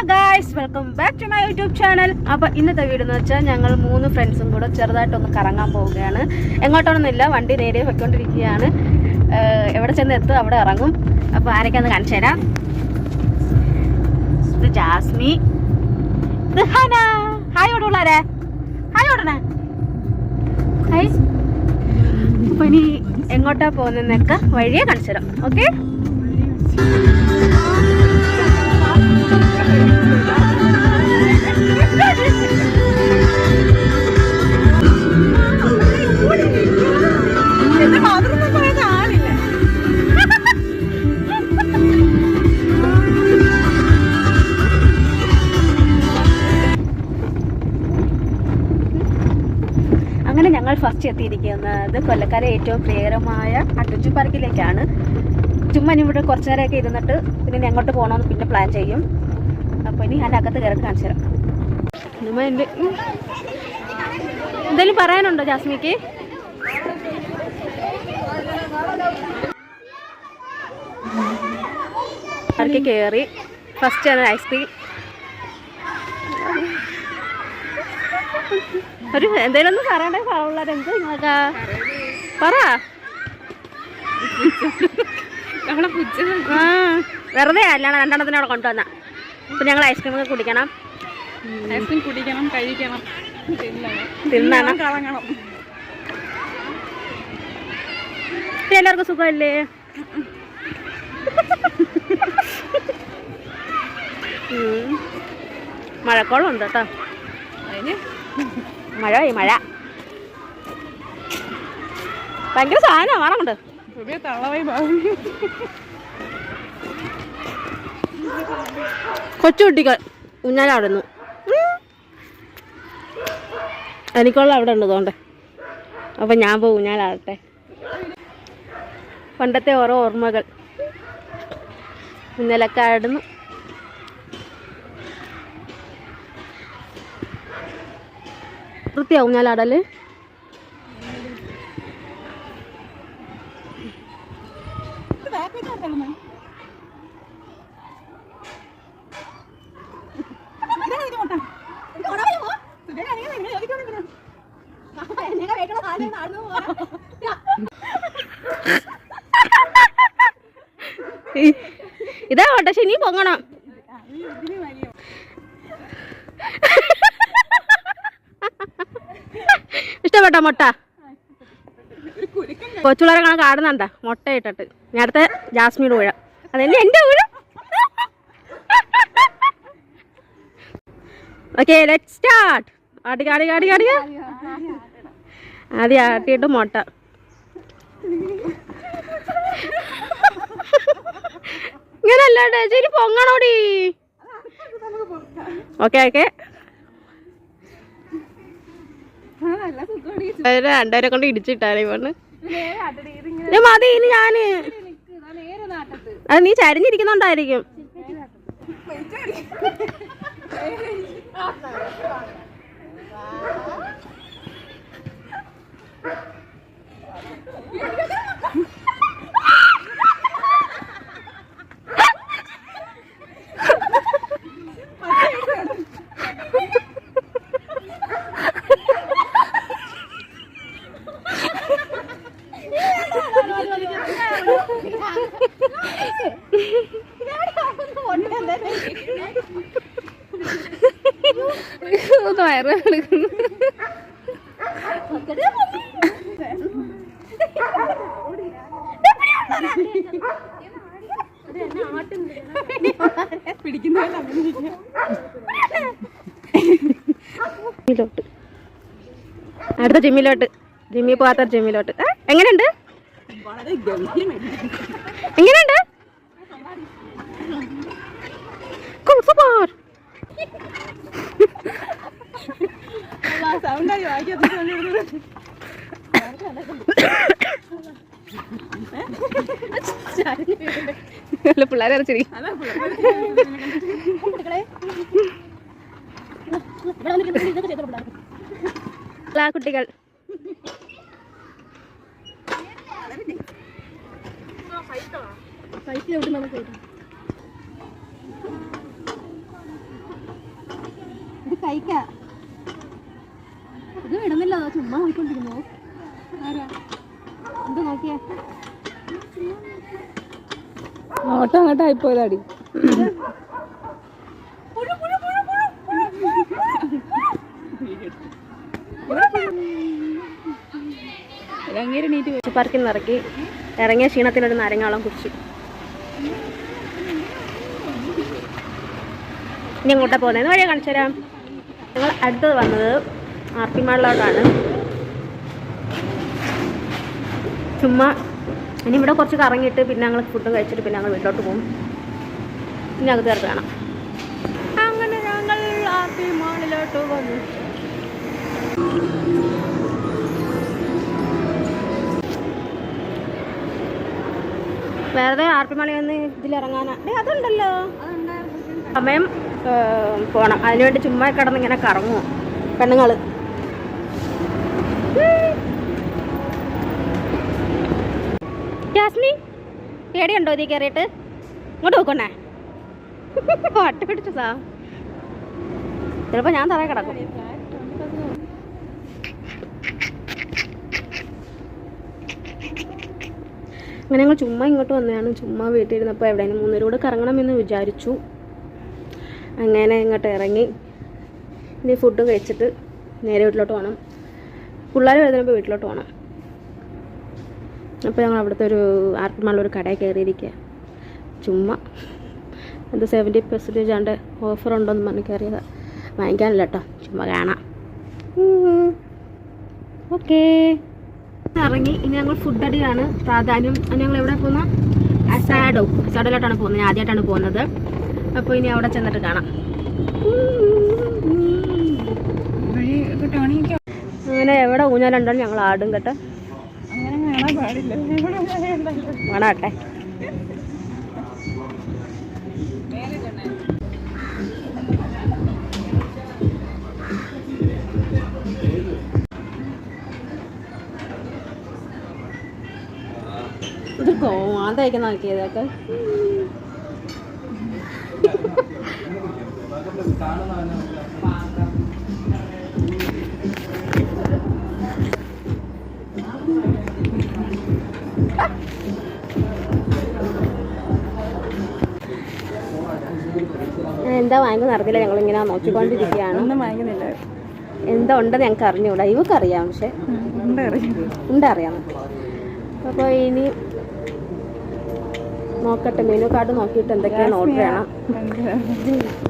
Hello guys welcome back to my YouTube channel അപ്പോൾ ഇന്നത്തെ വീട് എന്ന് വെച്ചാൽ ഞങ്ങൾ മൂന്ന് ഫ്രണ്ട്സും കൂടെ ചെറുതായിട്ടൊന്ന് കറങ്ങാൻ പോവുകയാണ്. എങ്ങോട്ടൊന്നുമില്ല വണ്ടി നേരെ പൊയ്ക്കൊണ്ടിരിക്കുകയാണ്. എവിടെ ചെന്ന് എത്തും അവിടെ ഇറങ്ങും. അപ്പോൾ ആരൊക്കെയാന്ന് കാണിച്ചു തരാം. ഇത് ജാസ്മി. ഹായ് ഓടുള്ളാരെ ഹായ് ഓടണേ ഹായ് അപ്പോൾ ഇനി എങ്ങോട്ടാ പോകുന്നതെന്നൊക്കെ വഴിയെ കാണിച്ചു തരാം. ഓക്കെ ഫസ്റ്റ് എത്തിയിരിക്കുന്നത് കൊല്ലക്കാരെ ഏറ്റവും പ്രിയകരമായ അട്ടുച്ചു പാർക്കിലേക്കാണ് ചുമ്മാ ഇവിടെ കുറച്ചു നേരമൊക്കെ ഇരുന്നിട്ട് പിന്നെ എങ്ങോട്ട് പോകണമെന്ന് പിന്നെ പ്ലാൻ ചെയ്യും. അപ്പോൾ ഇനി അതിനകത്ത് കയറി കാണിച്ചു തരാം. എന്റെ. എന്തെങ്കിലും പറയാനുണ്ടോ ജാസ്മിക്ക്? പാർക്കിൽ കയറി ഫസ്റ്റ് ആണ് ഐസ്ക്രീം ഒരു എന്തേലും ഒന്ന് പറയണ്ടേ? എന്ത് നിങ്ങൾക്കാ? പറ. ആ. വെറുതെ അല്ലാണ്ട് രണ്ടെണ്ണത്തിനോട് അവിടെ കൊണ്ടുവന്ന. ഇപ്പം ഞങ്ങൾ ഐസ്ക്രീം ഒക്കെ കുടിക്കണം ഐസ്ക്രീം കുടിക്കണം കഴിക്കണം. തിന്നണം. കറങ്ങണം. എല്ലാവർക്കും സുഖമല്ലേ? മഴക്കോളുണ്ട് കേട്ടോ. മഴ ഈ മഴ. ഭയങ്കര സാധനമാണ് പുതിയ തള്ളവായി ഭാവി കൊച്ചുകുട്ടികൾ ഊഞ്ഞാലാടുന്നു എനിക്കുള്ള അവിടെ ഉണ്ട് തോണ്ടേ അപ്പം ഞാൻ പോകും ഊഞ്ഞാലാടട്ടെ പണ്ടത്തെ ഓരോ ഓർമ്മകൾ. ഇന്നലൊക്കെ ആടുന്നു വൃത്തിയാവും ഊഞ്ഞാലാടൽ ഇതാ പക്ഷെ ഇനി പൊങ്ങണം. ഇഷ്ടപ്പെട്ടോ മുട്ട? കൊച്ചുള്ളവരെ കണക്ക് ആടുന്നുണ്ട മുട്ട ഇട്ടിട്ട്. ഞാൻ അടുത്ത ജാസ്മിയുടെ ഊഴം അതന്നെ എന്റെ ഊഴം ഓക്കെ ലെറ്റ് സ്റ്റാർട്ട് ആടി ആടി ആടി ആടി ആദ്യം ആട്ടിയിട്ട് മുട്ട. ഇങ്ങനെ അല്ലാണ്ട് ശരി പൊങ്ങണോടി? ഓക്കെ ഓക്കെ രണ്ടുപേരെ കൊണ്ട് ഇടിച്ചിട്ടാണ് ഇവണ് മതി ഇനി ഞാൻ. അത് നീ ചരിഞ്ഞിരിക്കുന്നുണ്ടായിരിക്കും. വയറ് ജിമ്മിലോട്ട്. അടുത്ത ജിമ്മിലോട്ട്. ജിമ്മി പോകാത്ത ജിമ്മിലോട്ട്. എങ്ങനെയുണ്ട്? എങ്ങനെയുണ്ട്? Cool, super. സൗണ്ടായി വായിക്കാത്ത അല്ല പിള്ളേരെ അരച്ചിരി അതാ ആ കുട്ടികൾ കഴിക്കാം. ഇത് വിടുന്നില്ല ചുമ്മാ നോക്കിക്കൊണ്ടിരുന്നു എന്ത് നോക്കിയേ? അങ്ങോട്ടും അങ്ങോട്ടായി ആയിപ്പോയതാടി പാർക്കിൽ നിന്ന് ഇറക്കി. ഇറങ്ങിയ ക്ഷീണത്തിനൊരു നാരങ്ങാളം കുടിച്ചു. ഇനി എങ്ങോട്ടാ പോകുന്നത് വഴിയെ കാണിച്ചു തരാം ഞങ്ങൾ അടുത്തത് വന്നത് ആർ പി മാളിലോട്ടാണ്. ചുമ്മാ ഇനി ഇവിടെ കുറച്ച് കറങ്ങിയിട്ട് പിന്നെ ഞങ്ങൾ ഫുഡ് കഴിച്ചിട്ട് പിന്നെ ഞങ്ങൾ വീട്ടിലോട്ട് പോകും. പിന്നെ അകത്ത് കയറി കാണാം. അങ്ങനെ ഞങ്ങൾ ആർ പി മാളിലോട്ട് വന്നു. വേറെ ആർ പി മണി വന്ന് ഇതിലിറങ്ങാനാ അതുണ്ടല്ലോ. സമയം പോണം. അതിനുവേണ്ടി ചുമ്മാ കിടന്ന് ഇങ്ങനെ കറങ്ങുമോ പെണ്ണുങ്ങൾ ജാസ്മി പേടിയുണ്ടോ ഇതിൽ കയറിയിട്ട്? ഇങ്ങോട്ട് നോക്കണേ. വട്ട പിടിച്ചതാ ചിലപ്പോ ഞാൻ തറ കിടക്കും. അങ്ങനെ ഞങ്ങൾ ചുമ്മാ ഇങ്ങോട്ട് വന്നതാണ്. ചുമ്മാ വീട്ടിൽ ഇരുന്നപ്പോൾ എവിടെയെങ്കിലും മൂന്നേരും കൂടെ കറങ്ങണമെന്ന് വിചാരിച്ചു. അങ്ങനെ ഇങ്ങോട്ട് ഇറങ്ങി. ഇനി ഫുഡ് കഴിച്ചിട്ട് നേരെ വീട്ടിലോട്ട് പോകണം പിള്ളേർ വരുന്നപ്പോൾ വീട്ടിലോട്ട് പോകണം അപ്പോൾ ഞങ്ങൾ അവിടുത്തെ ഒരു ആർക്കുമാളുള്ള ഒരു കടയിൽ കയറിയിരിക്കുക ചുമ്മാ. എന്ത് സെവന്റി പെർസെന്റേജ് ആണ്ട് ഓഫർ ഉണ്ടോയെന്ന് പറഞ്ഞ് കയറിയതാണ് വാങ്ങിക്കാനില്ല കേട്ടോ ചുമ്മാ കാണാം. ഓക്കേ. ഇറങ്ങി. ഇനി ഞങ്ങൾ ഫുഡ് അടിയാണ്. പ്രാധാന്യം. ഞങ്ങൾ എവിടെ പോകുന്ന അസാഡോ. അസാഡോയിലോട്ടാണ് പോകുന്നത്. ആദ്യമായിട്ടാണ് പോകുന്നത്. അപ്പോൾ ഇനി അവിടെ ചെന്നിട്ട് കാണാം. അങ്ങനെ എവിടെ ഊഞ്ഞാലുണ്ടോ ഞങ്ങൾ ആടും കേട്ടോ. വേണാട്ടെ ഇത് കോമാന്തയ്ക്ക് നോക്കിയതൊക്കെ. എന്താ വാങ്ങുന്ന ഞങ്ങൾ ഞങ്ങളിങ്ങനെ നോക്കിക്കൊണ്ടിരിക്കുകയാണ്. ഒന്നും എന്താ ഉണ്ടെന്ന് ഞങ്ങൾക്ക് അറിഞ്ഞുകൂടാ ഇവക്ക് അറിയാം പക്ഷെ. ഉണ്ട് അറിയാം ഉണ്ടറിയാം. അപ്പോൾ ഇനി നോക്കട്ടെ. മെനു കാർഡ് നോക്കിയിട്ട് എന്തൊക്കെയാണ് ഓർഡർ ചെയ്യണം.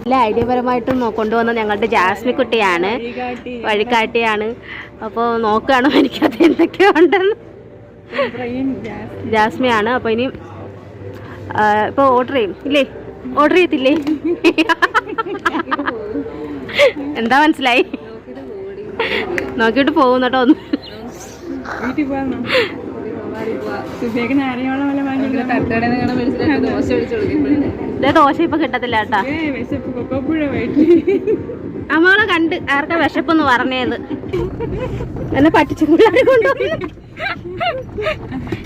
എല്ലാ ഐഡിയപരമായിട്ടും കൊണ്ടുവന്ന ഞങ്ങളുടെ ജാസ്മി കുട്ടിയാണ്. വഴിക്കാട്ടിയാണ് അപ്പോൾ നോക്കുകയാണ്? എനിക്കത് എന്തൊക്കെയുണ്ടെന്ന് ജാസ്മിയാണ്. അപ്പോൾ ഇനി ഇപ്പോൾ ഓർഡർ ചെയ്യും. ഇല്ലേ? ഓർഡർ ചെയ്യത്തില്ലേ? എന്താ മനസ്സിലായി? നോക്കിയിട്ട് പോകും കേട്ടോ ഒന്ന്. ദോശ ഇപ്പൊ കിട്ടത്തില്ല കേട്ടാ. നമ്മളെ കണ്ട് ആർക്കാ വിശപ്പെന്ന് പറഞ്ഞത്? എന്നെ പറ്റിച്ചു പിള്ളേരെ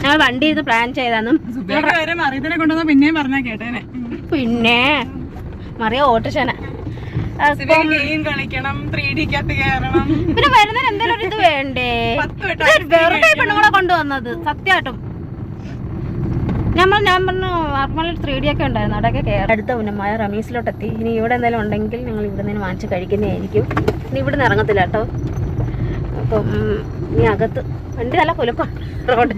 ഞങ്ങൾ വണ്ടി ഇത് പ്ലാൻ ചെയ്താന്നും പിന്നെ വരെ മറിയത്തിനെ കൊണ്ടുവന്ന പിന്നെയും പറഞ്ഞാ കേട്ടേനെ. പിന്നെ മറിയ ഓട്ടോശന പിന്നെ വരുന്നതിന് എന്തെങ്കിലും ഒരു ഇത് വേണ്ടേ? വെറുതെ കൊണ്ടുവന്നത് സത്യമായിട്ടും. നമ്മൾ ഞാൻ പറഞ്ഞു ആർമലിൽ ത്രീ ഡി ഒക്കെ ഉണ്ടായിരുന്നു. അവിടെയൊക്കെ കയറി അടുത്ത ഉന്നമായ റമീസിലോട്ടെത്തി. ഇനി ഇവിടെ എന്തെങ്കിലും ഉണ്ടെങ്കിൽ ഞങ്ങൾ ഇവിടെ നിന്ന് വാങ്ങിച്ച് കഴിക്കുന്നതായിരിക്കും ഇനി ഇവിടെ നിന്ന് ഇറങ്ങത്തില്ല കേട്ടോ. അപ്പം ഇനി അകത്ത് വണ്ടി നല്ല കുലുക്കം റോഡ്.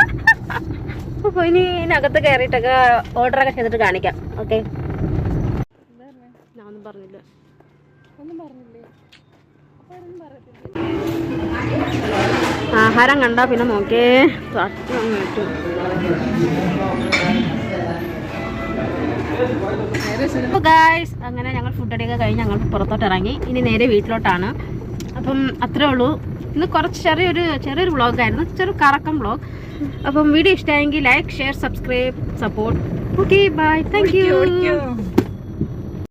അപ്പോൾ ഇനി ഇതിനകത്ത് കയറിയിട്ടൊക്കെ ഓർഡറൊക്കെ ചെയ്തിട്ട് കാണിക്കാം. ഓക്കെ? ഞാൻ ഒന്നും പറഞ്ഞില്ല? ഒന്നും പറഞ്ഞില്ലേ ആഹാരം കണ്ടാ പിന്നെ നോക്കേ. തട്ടി അങ്ങ് ഗായ്സ് അങ്ങനെ ഞങ്ങൾ ഫുഡ് അടിയൊക്കെ കഴിഞ്ഞ് ഞങ്ങൾ പുറത്തോട്ട് ഇറങ്ങി. ഇനി നേരെ വീട്ടിലോട്ടാണ്. അപ്പം അത്രേ ഉള്ളൂ. ഇന്ന് കുറച്ച് ചെറിയൊരു ചെറിയൊരു വ്ളോഗായിരുന്നു ചെറിയ കറക്കം വ്ളോഗ് അപ്പം വീഡിയോ ഇഷ്ടമായെങ്കിൽ like share subscribe support okay bye thank you